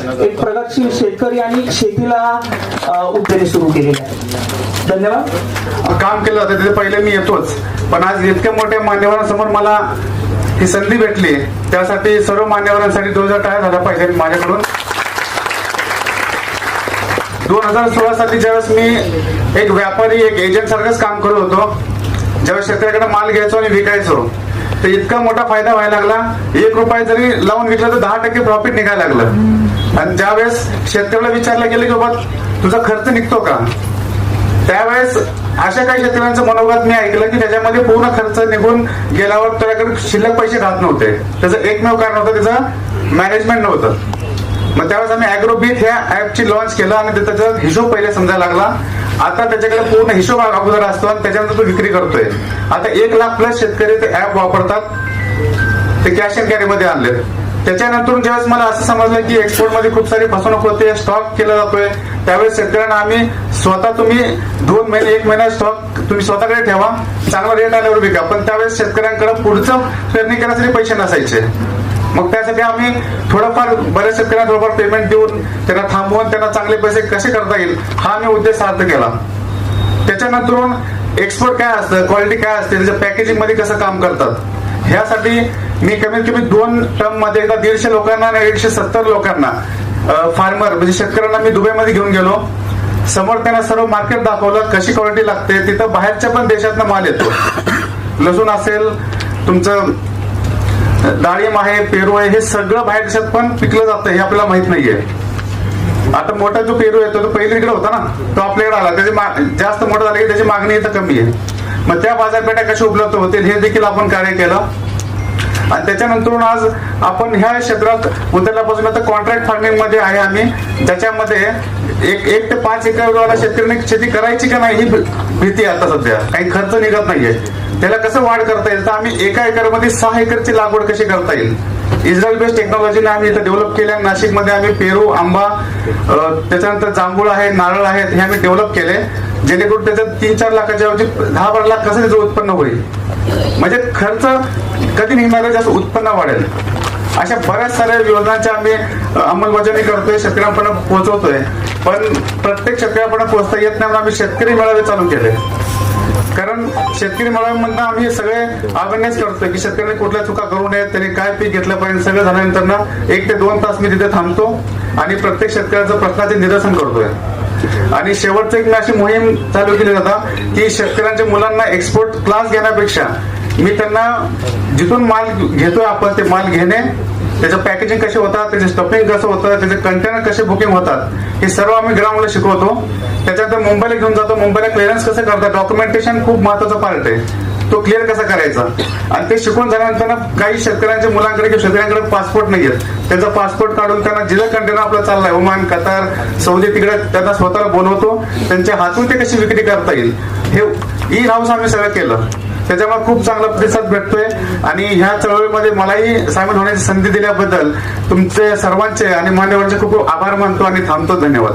एक प्रगतशील शेतकरी आणि शेतीला अ, सुरू केलेले आहे धन्यवाद. काम केलं होतं तिथे पहिले मी येतोच. पण आज इतक्या मोठ्या मान्यवरांसमोर मला ही संधी भेटली. त्यासाठी सर्व मान्यवरांसाठी दोन हजार टाळ्या झाल्या पाहिजे माझ्याकडून. दोन हजार सोळा साली ज्यावेळेस मी एक व्यापारी एक एजंट सारखंच काम करत होतो ज्यावेळेस शेतकऱ्याकडे माल घ्यायचो आणि विकायचो. तर इतका मोठा फायदा व्हायला लागला. एक रुपये जरी लावून विकला तर दहा टक्के प्रॉफिट निघायला लागलं. आणि ज्यावेळेस शेतकऱ्याला विचारलं गेलं की बाबा तुझा खर्च निघतो का? त्यावेळेस अशा काही शेतकऱ्यांचं मनोगत मी ऐकलं की त्याच्यामध्ये पूर्ण खर्च निघून गेल्यावर त्याच्याकडे शिल्लक पैसे राहत नव्हते. त्याचं एकमेव कारण होतं त्याचं मॅनेजमेंट नव्हतं. मग त्यावेळेस आम्ही अॅग्रोबीट ह्या ऍपची लॉन्च केलं आणि त्याचा हिशोब पहिले समजायला लागला. आता त्याच्याकडे पूर्ण हिशोब अगोदर असतो आणि त्याच्यानंतर तो विक्री करतोय. आता एक लाख प्लस शेतकरी ते ऍप वापरतात. ते कॅश अँड कॅरी मध्ये आणले त्याच्यानंतर ज्यावेळेस मला असं समजलं की एक्सपोर्टमध्ये खूप सारी फसवणूक होते स्टॉक केला जातोय त्यावेळेस शेतकऱ्यांना आम्ही स्वतः तुम्ही दोन महिने एक महिना स्टॉक तुम्ही स्वतःकडे ठेवा. चांगला रेट आल्यावर विका. पण त्यावेळेस शेतकऱ्यांकडे पुढचं पेरणी करण्यासाठी पैसे नसायचे. मग त्यासाठी आम्ही थोडंफार बऱ्याच शेतकऱ्यांना थोडंफार पेमेंट देऊन त्यांना थांबवून त्यांना चांगले पैसे कसे करता येईल हा आम्ही उद्देश साध्य केला. त्याच्यानंतर एक्सपोर्ट काय असतं क्वालिटी काय असते त्याच्या पॅकेजिंगमध्ये कसं काम करतात ह्यासाठी मी कमीत कमी दोन टर्ममध्ये एकदा दीडशे लोकांना आणि एकशे सत्तर लोकांना फार्मर म्हणजे शेतकऱ्यांना मी दुबईमध्ये घेऊन गेलो. समोर त्यांना सर्व मार्केट दाखवलं कशी क्वालिटी लागते तिथं बाहेरच्या पण देशातनं माल येतो. लसूण असेल तुमचं डाळिंब आहे पेरू आहे हे सगळं बाहेर देशात पण पिकलं जातं हे आपल्याला माहीत नाहीये. आता मोठा जो पेरू येतो तो पहिले इकडे होता ना तो आपल्याकडे आला. त्याची मा- जास्त मोठा झाला की त्याची मागणी इथं कमी आहे. मग त्या बाजारपेठा कशा उपलब्ध होतील हे देखील आपण कार्य केलं. आणि त्याच्यानंतर आज आपण ह्या क्षेत्रात उतरल्यापासून आता कॉन्ट्रॅक्ट फार्मिंगमध्ये आहे आम्ही. ज्याच्यामध्ये एक एक ते पाच एकरवाला शेतकऱ्यांनी शेती करायची का नाही ही भी- भीती आहे आता सध्या. काही खर्च निघत नाहीये. त्याला कसं वाढ करता येईल? तर आम्ही एका एकरमध्ये सहा एकरची लागवड कशी करता येईल? इस्रायल बेस्ड टेक्नॉलॉजीने आम्ही इथं डेव्हलप केल्या. नाशिकमध्ये आम्ही पेरू आंबा त्याच्यानंतर जांभूळ आहे नारळ आहेत हे आम्ही डेव्हलप केले. जेणेकरून त्याच्यात तीन चार लाखाच्या ऐवजी दहा बारा लाख कसं त्याचं उत्पन्न होईल? म्हणजे खर्च कधी निघणार जास्त उत्पन्न वाढेल. अशा बऱ्याच साऱ्या योजनांच्या आम्ही अंमलबजावणी करतोय. शेतकऱ्यांपर्यंत पोहोचवतोय. पण प्रत्येक शेतकऱ्यापर्यंत पोहोचता येत नाही म्हणून आम्ही शेतकरी मेळावे चालू केले. कारण शेतकरी मेळाव्यामधनं आम्ही सगळे अवेअरनेस करतोय की शेतकऱ्यांनी कुठल्या चुका करू नयेत त्यांनी काय पीक घेतलं पाहिजे सगळं झाल्यानंतर ना एक ते दोन तास मी तिथे थांबतो आणि प्रत्येक शेतकऱ्याचं प्रश्नाचे निरसन करतोय. आणि शेवटचं एक मी अशी मोहीम चालू केली जाता की शेतकऱ्यांच्या मुलांना एक्सपोर्ट क्लास घेण्यापेक्षा मी त्यांना जिथून माल घेतोय आपण ते माल घेणे त्याचं पॅकेजिंग कसे होतात त्याचे स्टफिंग कसं होतं त्याचे कंटेनर कसे बुकिंग होतात हे सर्व आम्ही ग्राउंडला शिकवतो. त्याच्यानंतर मुंबईला घेऊन जातो. मुंबईला क्लिअरन्स कसं करतात? डॉक्युमेंटेशन खूप महत्त्वाचा पार्ट आहे. तो क्लिअर कसा करायचा? आणि ते शिकून झाल्यानंतर काही शेतकऱ्यांच्या मुलांकडे किंवा शेतकऱ्यांकडे पासपोर्ट नाही आहेत त्यांचा पासपोर्ट काढून त्यांना जिल्हा कंटेनर आपला चाललाय ओमान कतार सौदी तिकडे त्यांना स्वतःला बोलवतो. त्यांच्या हातून ते कशी विक्री करता येईल? हे इन हाऊस आम्ही सगळं केलं. त्याच्यामुळे खूप चांगला प्रतिसाद भेटतोय. आणि ह्या चळवळीमध्ये मलाही सामील होण्याची संधी दिल्याबद्दल तुमचे सर्वांचे आणि मान्यवरांचे खूप खूप आभार मानतो आणि थांबतो. धन्यवाद.